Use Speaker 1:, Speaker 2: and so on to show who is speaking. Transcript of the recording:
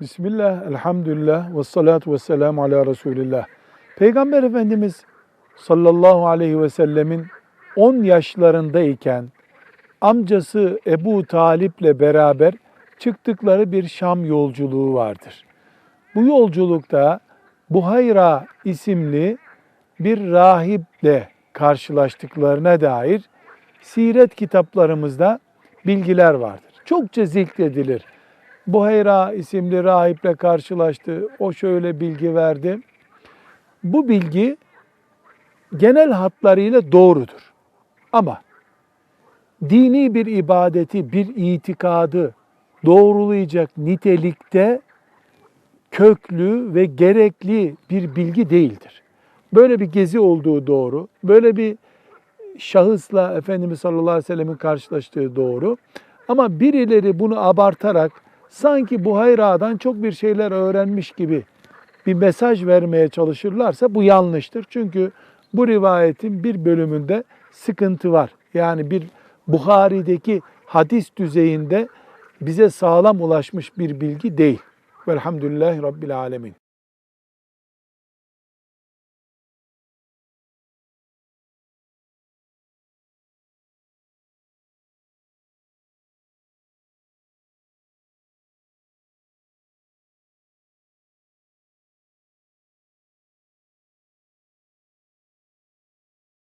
Speaker 1: Bismillah, elhamdülillah, ve salatu ve selamu ala Resulillah. Peygamber Efendimiz sallallahu aleyhi ve sellemin 10 yaşlarındayken amcası Ebu Talip'le beraber çıktıkları bir Şam yolculuğu vardır. Bu yolculukta Buhayra isimli bir rahiple karşılaştıklarına dair siret kitaplarımızda bilgiler vardır. Çokça zikredilir. Buhayra isimli rahiple karşılaştı. O şöyle bilgi verdi. Bu bilgi genel hatlarıyla doğrudur. Ama dini bir ibadeti, bir itikadı doğrulayacak nitelikte köklü ve gerekli bir bilgi değildir. Böyle bir gezi olduğu doğru, böyle bir şahısla Efendimiz sallallahu aleyhi ve sellemin karşılaştığı doğru. Ama birileri bunu abartarak sanki Buhayra'dan çok bir şeyler öğrenmiş gibi bir mesaj vermeye çalışırlarsa bu yanlıştır. Çünkü bu rivayetin bir bölümünde sıkıntı var. Yani bir Buhari'deki hadis düzeyinde bize sağlam ulaşmış bir bilgi değil. Velhamdülillahi Rabbil Alemin.